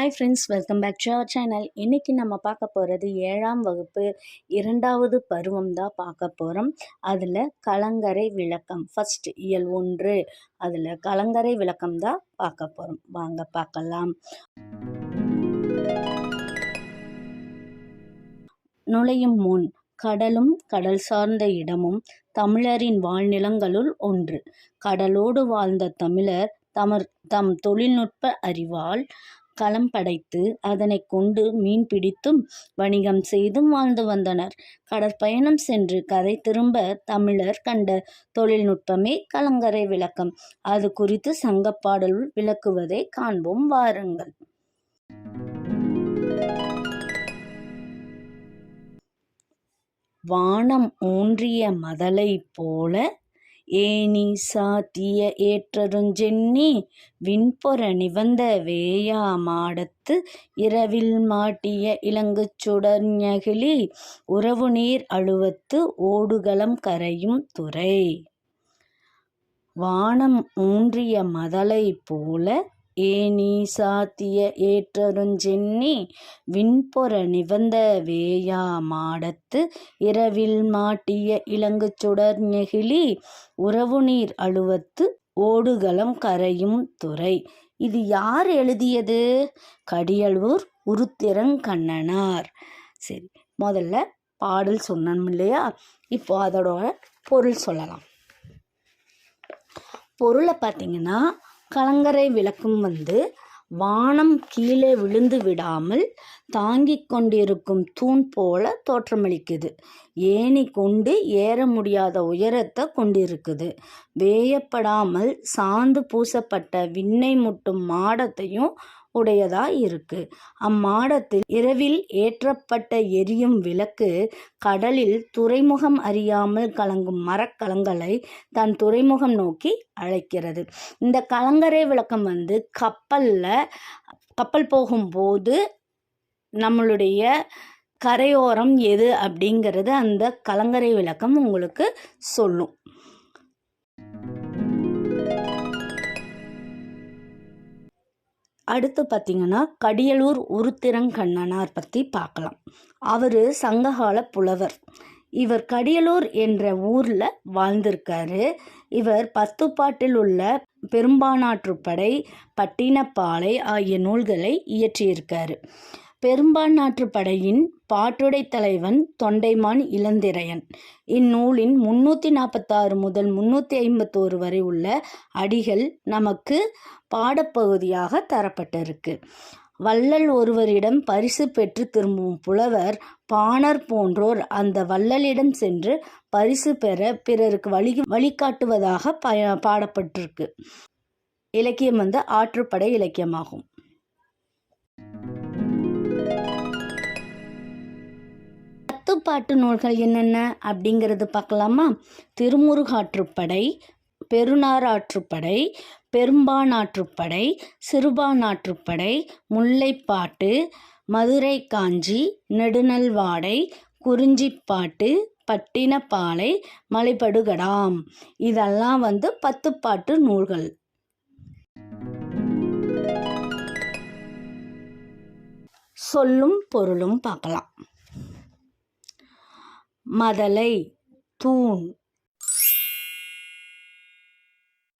Hi friends welcome back to our channel இன்றைக்கி நம்ம பார்க்க போகிறது ஏழாம் வகுப்பு இரண்டாவது பருவம் தான் பார்க்க போகிறோம் அதில் கலங்கரை விளக்கம் ஃபர்ஸ்ட் இயல் ஒன்று. அதில் கலங்கரை விளக்கம் தான் பார்க்க போகிறோம் வாங்க பார்க்கலாம். நுழையும் முன் கடலும் கடல் சார்ந்த இடமும் தமிழரின் வாழ்நிலங்களுள் ஒன்று. கடலோடு வாழ்ந்த தமிழர் தமர் தம் தொழில்நுட்ப அறிவால் களம் படைத்து அதனைக் கொண்டு மீன் பிடித்தும் வணிகம் செய்தும் வாழ்ந்து வந்தனர். கடற்பயணம் சென்று கதை திரும்ப தமிழர் கண்ட தொழில்நுட்பமே கலங்கரை விளக்கம். அது குறித்து சங்கப்பாடல் விளக்குவதை காண்போம். வாருங்கள். வானம் ஊன்றிய மதலை போல ஏனி சாத்திய ஏற்றருஞ்சென்னி விண்பொற நிவந்த வேயா மாடத்து இரவில் மாட்டிய இலங்குச் உறவு உறவுநீர் அழுவத்து ஓடுகளம் கரையும் துறை. வானம் ஊன்றிய மதலை போல ஏனி சாத்திய ஏற்றருஞ்சென்னி விண்பொற நிவந்த வேயா மாடத்து இரவில் மாட்டிய இலங்குச் உறவு உறவுநீர் அழுவத்து ஓடுகளம் கரையும் துறை. இது யார் எழுதியது? கடியலூர் உருத்திரங்கண்ணனார் சரி முதல்ல பாடல் சொன்னோம் இல்லையா? இப்போ அதோட பொருள் சொல்லலாம். பொருளை பார்த்தீங்கன்னா கலங்கரை விளக்கும் வந்து வானம் கீழே விழுந்து விடாமல் தாங்கிக் கொண்டிருக்கும் தூண் போல தோற்றமளிக்குது. ஏணி கொண்டு ஏற முடியாத உயரத்தை கொண்டிருக்குது. வேயப்படாமல் சாந்து பூசப்பட்ட விண்ணை முட்டும் மாடத்தையும் உடையதா இருக்கு. அம்மாடத்தில் இரவில் ஏற்றப்பட்ட எரியும் விளக்கு கடலில் துறைமுகம் அறியாமல் கலங்கும் மரக்கலங்களை தன் துறைமுகம் நோக்கி அழைக்கிறது. இந்த கலங்கரை விளக்கம் வந்து கப்பலில் கப்பல் போகும்போது நம்மளுடைய கரையோரம் எது அப்படிங்கிறது அந்த கலங்கரை விளக்கம் உங்களுக்கு சொல்லும். அடுத்து பார்த்திங்கன்னா கடியலூர் உருத்திரங்கண்ணனார் பற்றி பார்க்கலாம். அவர் சங்ககால புலவர். இவர் கடியலூர் என்ற ஊரில் வாழ்ந்திருக்காரு. இவர் பத்துப்பாட்டில் உள்ள பெரும்பானாற்றுப்படை பட்டினப்பாலை ஆகிய நூல்களை இயற்றியிருக்காரு. பெரும்பான்நாற்று படையின் பாட்டுடை தலைவன் தொண்டைமான் இளந்திரையன். இந்நூலின் முன்னூற்றி நாற்பத்தாறு முதல் முன்னூற்றி ஐம்பத்தோரு வரை உள்ள அடிகள் நமக்கு பாடப்பகுதியாக தரப்பட்டிருக்கு. வள்ளல் ஒருவரிடம் பரிசு பெற்று திரும்பும் புலவர் பாணர் போன்றோர் அந்த வள்ளலிடம் சென்று பரிசு பெற பிறருக்கு வழி வழிகாட்டுவதாக ப பாடப்பட்டிருக்கு. இலக்கியம் வந்து ஆற்றுப்படை இலக்கியமாகும். பாட்டு நூல்கள் என்னென்ன அப்படிங்கிறது பார்க்கலாமா? திருமுருகாற்றுப்படை பெருநாராற்றுப்படை பெரும்பானாற்றுப்படை சிறுபானாற்றுப்படை முல்லைப்பாட்டு மதுரை காஞ்சி நெடுநல்வாடை குறிஞ்சிப்பாட்டு பட்டினப்பாலை மலைப்படுகடாம். இதெல்லாம் வந்து பத்துப்பாட்டு நூல்கள். சொல்லும் பொருளும் பார்க்கலாம். மதலை தூண்.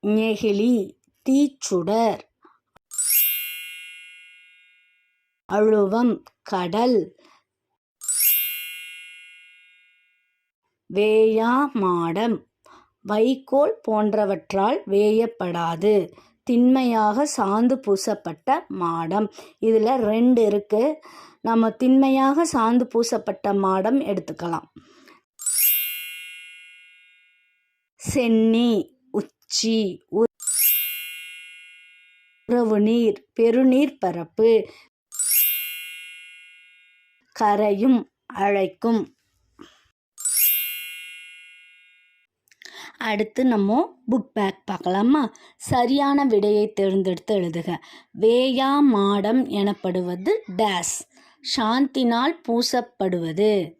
நெகிழி தீச்சுடர். அழுவம் கடல். வேயா மாடம். வைக்கோல் போன்றவற்றால் வேயப்படாது. திண்மையாக சாந்து பூசப்பட்ட மாடம். இதில் ரெண்டு இருக்குது நம்ம திண்மையாக சாந்து பூசப்பட்ட மாடம் எடுத்துக்கலாம். சென்னி உச்சி உறவு நீர் பெருநீர் பரப்பு கரையும் அழைக்கும். அடுத்து நம்ம புக் பேக் பார்க்கலாமா? சரியான விடையை தேர்ந்தெடுத்து எழுதுக. வேயா மாடம் எனப்படுவது டேஸ் சாந்தினால் பூசப்படுவது.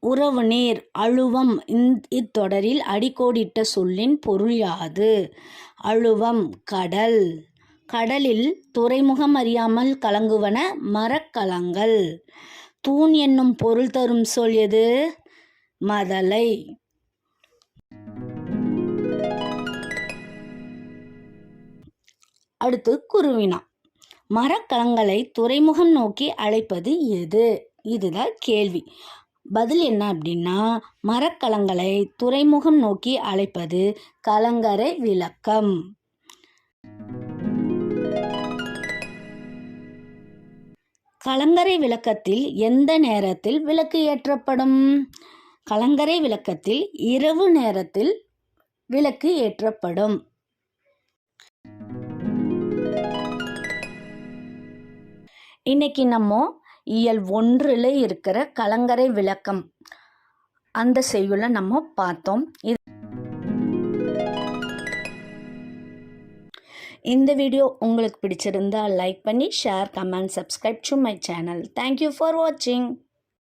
உறவு நீர் அழுவம் இத்தொடரில் அடிக்கோடிட்ட சொல்லின் பொருள் யாது? அழுவம் கடல். கடலில் துறைமுகம் அறியாமல் கலங்குவன மரக்கலங்கள். தூண் என்னும் பொருள் தரும் சொல் எது? மதலை. அடுத்து குருவினா. மரக்கலங்களை துறைமுகம் நோக்கி அழைப்பது எது? இதுதான் கேள்வி. பதில் என்ன அப்படின்னா மரக்கலங்களை துறைமுகம் நோக்கி அழைப்பது கலங்கரை விளக்கம். கலங்கரை விளக்கத்தில் எந்த நேரத்தில் விளக்கு ஏற்றப்படும்? கலங்கரை விளக்கத்தில் இரவு நேரத்தில் விளக்கு ஏற்றப்படும். இன்னைக்கு நம்ம இயல் ஒன்றில் இருக்கிற கலங்கரை விளக்கம். அந்த செய்யுளை நம்ம பார்த்தோம். இது இந்த வீடியோ உங்களுக்கு பிடிச்சிருந்தா லைக் பண்ணி share comment subscribe to my channel thank you for வாட்சிங்